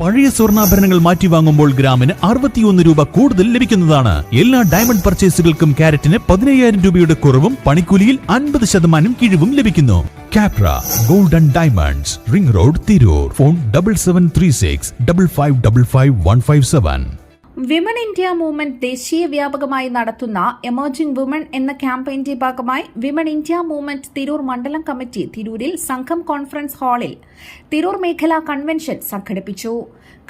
പഴയ സ്വർണാഭരണങ്ങൾ മാറ്റി വാങ്ങുമ്പോൾ ഗ്രാമിന് അറുപത്തിയൊന്ന് രൂപ കൂടുതൽ ലഭിക്കുന്നതാണ്. എല്ലാ ഡയമണ്ട് പർച്ചേസുകൾക്കും ക്യാരറ്റിന് പതിനയ്യായിരം രൂപയുടെ കുറവും പണിക്കൂലിയിൽ അൻപത് ശതമാനം കിഴിവും ലഭിക്കുന്നു. Kapra golden diamonds ring road Tirur. Phone double seven three six double five double five one five seven women India movement ദേശീയ വ്യാപകമായി നടത്തുന്ന എമർജിംഗ് വുമൺ എന്ന ക്യാമ്പയിന്റെ ഭാഗമായി വിമൻ ഇന്ത്യ മൂവ്മെന്റ് തിരൂർ മണ്ഡലം കമ്മിറ്റി തിരൂരിൽ സംഘം കോൺഫറൻസ് ഹാളിൽ തിരൂർ മേഖലാ കൺവെൻഷൻ സംഘടിപ്പിച്ചു.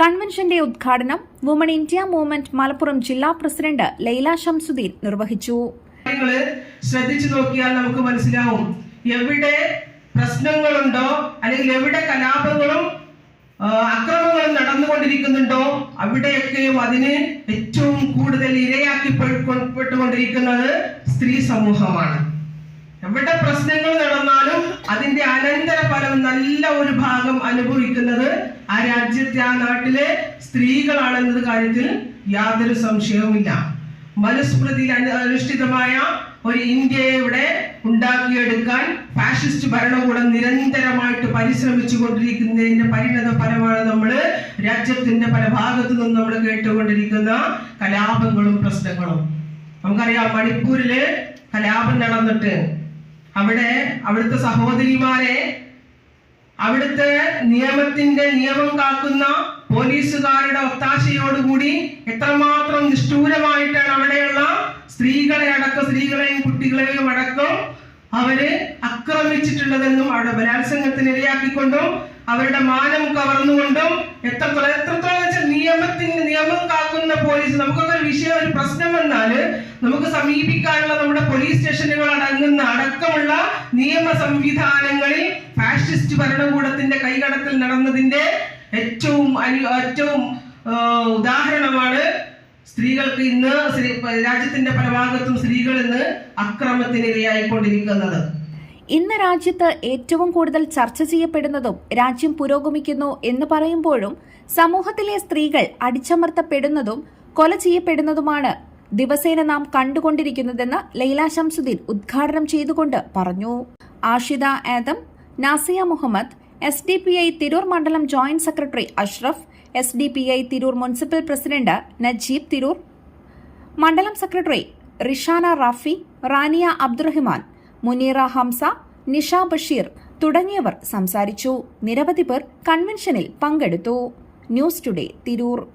കൺവെൻഷന്റെ ഉദ്ഘാടനം വുമൺ ഇന്ത്യ മൂവ്മെന്റ് മലപ്പുറം ജില്ലാ പ്രസിഡന്റ് ലൈല ഷംസുദ്ദീൻ നിർവഹിച്ചു. ശ്രദ്ധിച്ചു നോക്കിയാൽ നമുക്ക് മനസ്സിലാവും. എവിടെ പ്രശ്നങ്ങളുണ്ടോ അല്ലെങ്കിൽ എവിടെ കലാപങ്ങളും അക്രമങ്ങളും അക്രമങ്ങളും നടന്നുകൊണ്ടിരിക്കുന്നുണ്ടോ അവിടെയൊക്കെയും അതിന് ഏറ്റവും കൂടുതൽ ഇരയാക്കി പെട്ടുകൊണ്ടിരിക്കുന്നത് സ്ത്രീ സമൂഹമാണ്. എവിടെ പ്രശ്നങ്ങൾ നടന്നാലും അതിന്റെ അനന്തര ഫലം നല്ല ഒരു ഭാഗം അനുഭവിക്കുന്നത് ആ രാജ്യത്തെ ആ നാട്ടിലെ സ്ത്രീകളാണെന്നത് കാര്യത്തിൽ യാതൊരു സംശയവുമില്ല. മനുസ്മൃതിയിൽ അനു- അനുഷ്ഠിതമായ ഒരു ഇന്ത്യയെ ഇവിടെ ഉണ്ടാക്കിയെടുക്കാൻ ഫാഷിസ്റ്റ് ഭരണകൂടം നിരന്തരമായിട്ട് പരിശ്രമിച്ചു കൊണ്ടിരിക്കുന്നതിന്റെ പരിണത ഫലമാണ് നമ്മൾ രാജ്യത്തിന്റെ പല ഭാഗത്തു നിന്നും നമ്മൾ കേട്ടുകൊണ്ടിരിക്കുന്ന കലാപങ്ങളും പ്രശ്നങ്ങളും. നമുക്കറിയാം മണിപ്പൂരിൽ കലാപം നടന്നിട്ട് അവിടെ അവിടുത്തെ സഹോദരിമാരെ അവിടുത്തെ നിയമത്തിന്റെ നിയമം കാക്കുന്ന പോലീസുകാരുടെ ഒത്താശയോടുകൂടി എത്രമാത്രം നിഷ്ഠൂരമായിട്ടാണ് അവിടെയുള്ള സ്ത്രീകളെ അടക്കം സ്ത്രീകളെയും കുട്ടികളെയും അടക്കം അവർ ആക്രമിച്ചിട്ടുള്ളതെന്നും അവിടെ ബലാത്സംഗത്തിന് ഇരയാക്കിക്കൊണ്ടും അവരുടെ മാനം കവർന്നുകൊണ്ടും എത്ര എത്രത്തോളം വെച്ചാൽ നിയമത്തിന് നിയമം കാക്കുന്ന പോലീസ് നമുക്കൊക്കെ ഒരു വിഷയം ഒരു പ്രശ്നം വന്നാൽ നമുക്ക് സമീപിക്കാനുള്ള നമ്മുടെ പോലീസ് സ്റ്റേഷനുകൾ അടങ്ങുന്ന അടക്കമുള്ള നിയമ സംവിധാനങ്ങളിൽ ഫാഷിസ്റ്റ് ഭരണകൂടത്തിന്റെ കൈകടത്തിൽ നടന്നതിന്റെ ഏറ്റവും അനു ഏറ്റവും ഉദാഹരണമാണ് സ്ത്രീകൾക്ക് ഇന്ന് രാജ്യത്തിന്റെ പല ഭാഗത്തും സ്ത്രീകൾ ഇന്ന് അക്രമത്തിനിരയായിക്കൊണ്ടിരിക്കുന്നത്. ഇന്ന് രാജ്യത്ത് ഏറ്റവും കൂടുതൽ ചർച്ച ചെയ്യപ്പെടുന്നതും രാജ്യം പുരോഗമിക്കുന്നു എന്ന് പറയുമ്പോഴും സമൂഹത്തിലെ സ്ത്രീകൾ അടിച്ചമർത്തപ്പെടുന്നതും കൊല ചെയ്യപ്പെടുന്നതുമാണ് ദിവസേന നാം കണ്ടുകൊണ്ടിരിക്കുന്നതെന്ന് ലൈല ശംസുദ്ദീൻ ഉദ്ഘാടനം ചെയ്തുകൊണ്ട് പറഞ്ഞു. Ashida Adam Nasiya Muhammad S D P I Tirur മണ്ഡലം joint secretary Ashraf S D P I Tirur municipal president Najeeb Tirur മണ്ഡലം സെക്രട്ടറി റിഷാന റാഫി റാനിയ അബ്ദുറഹിമാൻ മുനീറ ഹംസ നിഷ ബഷീർ തുടങ്ങിയവർ സംസാരിച്ചു. നിരവധി പേർ കൺവെൻഷനിൽ പങ്കെടുത്തു. News today Tirur.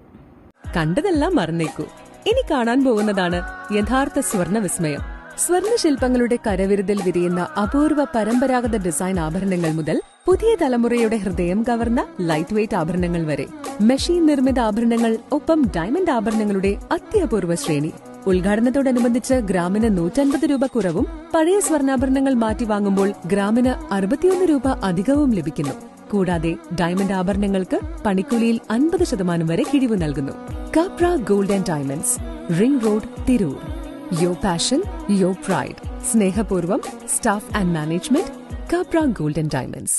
കണ്ടതെല്ലാം മറന്നേക്കൂ. ഇനി കാണാൻ പോകുന്നതാണ് യഥാർത്ഥ സ്വർണ വിസ്മയം. സ്വർണ ശില്പങ്ങളുടെ കരവിരുതിൽ വിരിയുന്ന അപൂർവ പരമ്പരാഗത ഡിസൈൻ ആഭരണങ്ങൾ മുതൽ പുതിയ തലമുറയുടെ ഹൃദയം കവർന്ന ലൈറ്റ് വെയ്റ്റ് ആഭരണങ്ങൾ വരെ. മെഷീൻ നിർമ്മിത ആഭരണങ്ങൾ ഒപ്പം ഡയമണ്ട് ആഭരണങ്ങളുടെ അത്യപൂർവ ശ്രേണി. ഉദ്ഘാടനത്തോടനുബന്ധിച്ച് ഗ്രാമിന് നൂറ്റൻപത് രൂപ കുറവും പഴയ സ്വർണാഭരണങ്ങൾ മാറ്റി വാങ്ങുമ്പോൾ ഗ്രാമിന് അറുപത്തിയൊന്ന് രൂപ അധികവും ലഭിക്കുന്നു. കൂടാതെ ഡയമണ്ട് ആഭരണങ്ങൾക്ക് പണിക്കൂലിയിൽ അൻപത് ശതമാനം വരെ കിഴിവ് നൽകുന്നു. Kapra gold and diamonds ring road Tirur. Your passion your pride സ്നേഹപൂർവം staff and management Kapra gold and diamonds.